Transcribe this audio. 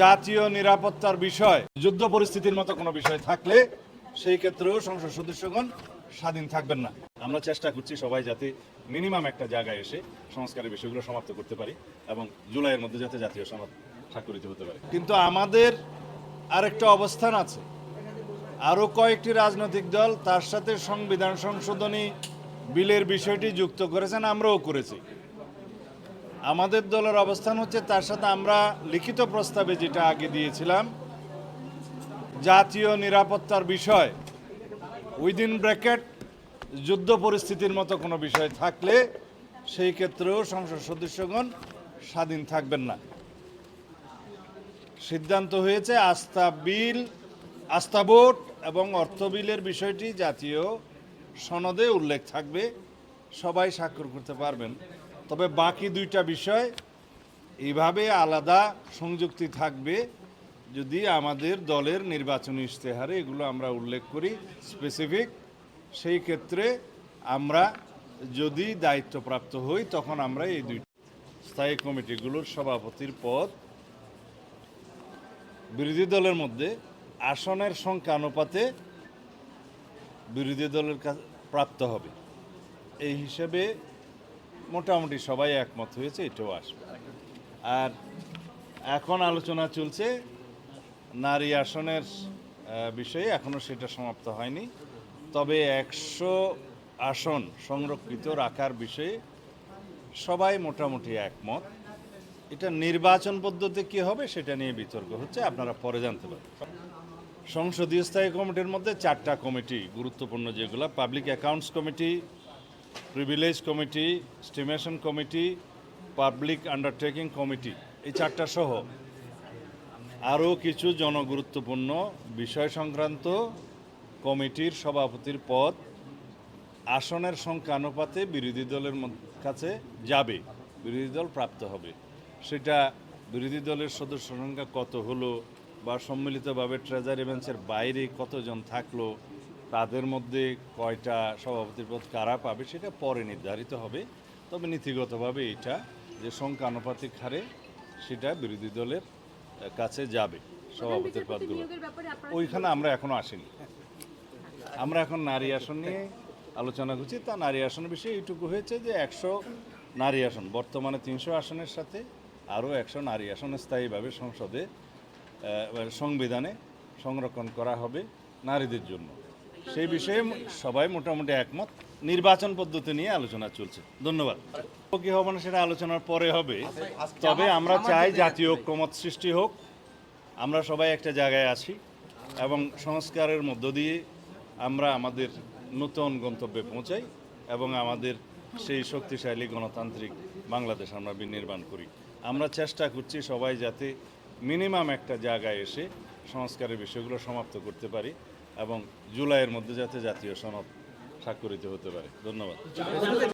জাতীয় নিরাপত্তার বিষয়, যুদ্ধ পরিস্থিতির মতো কোনো বিষয় থাকলে সেই ক্ষেত্রেও সংসদ সদস্যগণ স্বাধীন থাকবেন না। আমরা চেষ্টা করছি সবাই যাতে মিনিমাম একটা জায়গায় এসে সংস্কারের বিষয়গুলো সমাপ্ত করতে পারি এবং জুলাইয়ের মধ্যে যাতে জাতীয় সনদ স্বাক্ষরিত হতে পারে। কিন্তু আমাদের আরেকটা অবস্থান আছে। আরও কয়েকটি রাজনৈতিক দল তার সাথে সংবিধান সংশোধনী বিলের বিষয়টি যুক্ত করেছেন, আমরাও করেছি। আমাদের দলের অবস্থান হচ্ছে তার সাথে আমরা লিখিত প্রস্তাবে যেটা আগে দিয়েছিলাম, জাতীয় নিরাপত্তার বিষয় উইদিন ব্র্যাকেট যুদ্ধ পরিস্থিতির মতো কোনো বিষয় থাকলে সেই ক্ষেত্রেও সংসদ সদস্যগণ স্বাধীন থাকবেন না। সিদ্ধান্ত হয়েছে আস্থা বিল, আস্থা ভোট এবং অর্থ বিলের বিষয়টি জাতীয় সনদে উল্লেখ থাকবে, সবাই স্বাক্ষর করতে পারবেন। তবে বাকি দুইটা বিষয় এভাবে আলাদা সংযুক্তি থাকবে যদি আমাদের দলের নির্বাচনী ইশতেহারে এগুলো আমরা উল্লেখ করি স্পেসিফিক সেই ক্ষেত্রে আমরা যদি দায়িত্বপ্রাপ্ত হই তখন আমরা এই দুই স্থায়ী কমিটিগুলোর সভাপতির পদ বিরোধী দলের মধ্যে আসনের সংখ্যা অনুপাতে বিরোধী দলের প্রাপ্ত হবে। এই হিসেবে মোটামুটি সবাই একমত হয়েছে, এটাও আসবে। আর এখন আলোচনা চলছে নারী আসনের বিষয়ে এখনও সেটা সমাপ্ত হয়নি। তবে একশো আসন সংরক্ষিত রাখার বিষয়ে সবাই মোটামুটি একমত। এটা নির্বাচন পদ্ধতি কি হবে সেটা নিয়ে বিতর্ক হচ্ছে, আপনারা পরে জানতে পারবেন। সংসদীয় স্থায়ী কমিটির মধ্যে চারটা কমিটি, গুরুত্বপূর্ণ যেগুলো, public accounts committee privilege committee estimation committee public undertaking committee এই চারটা সহ আরও কিছু জনগুরুত্বপূর্ণ বিষয় সংক্রান্ত কমিটির সভাপতির পদ আসনের সংখ্যা অনুপাতে বিরোধী দলের কাছে যাবে, বিরোধী দল প্রাপ্ত হবে। সেটা বিরোধী দলের সদস্য সংখ্যা কত হলো বা সম্মিলিতভাবে ট্রেজারি বেঞ্চের বাইরে কতজন থাকল তাদের মধ্যে কয়টা সভাপতির পদ কারা পাবে সেটা পরে নির্ধারিত হবে। তবে নীতিগতভাবে এটা যে সংখ্যা আনুপাতিক হারে সেটা বিরোধী দলের কাছে যাবে সভাপতির পদগুলো। ওইখানে আমরা এখনও আসিনি। আমরা এখন নারী আসন নিয়ে আলোচনা করছি। তা নারী আসন বিষয়ে এইটুকু হয়েছে যে একশো নারী আসন বর্তমানে তিনশো আসনের সাথে আরও একশো নারী আসন স্থায়ীভাবে সংসদে সংবিধানে সংরক্ষণ করা হবে নারীদের জন্য। সেই বিষয়ে সবাই মোটামুটি একমত। নির্বাচন পদ্ধতি নিয়ে আলোচনা চলছে। ধন্যবাদ। কি হবে না সেটা আলোচনার পরে হবে। তবে আমরা চাই জাতীয় ঐক্যমত সৃষ্টি হোক। আমরা সবাই একটা জায়গায় আছি এবং সংস্কারের মধ্য দিয়ে আমরা আমাদের নতুন গন্তব্যে পৌঁছাই এবং আমাদের সেই শক্তিশালী গণতান্ত্রিক বাংলাদেশ আমরা বিনির্মাণ করি। আমরা চেষ্টা করছি সবাই যাতে মিনিমাম একটা জায়গায় এসে সংস্কারের বিষয়গুলো সমাপ্ত করতে পারি এবং জুলাইয়ের মধ্যে যাতে জাতীয় সনদ স্বাক্ষরিত হতে পারে। ধন্যবাদ।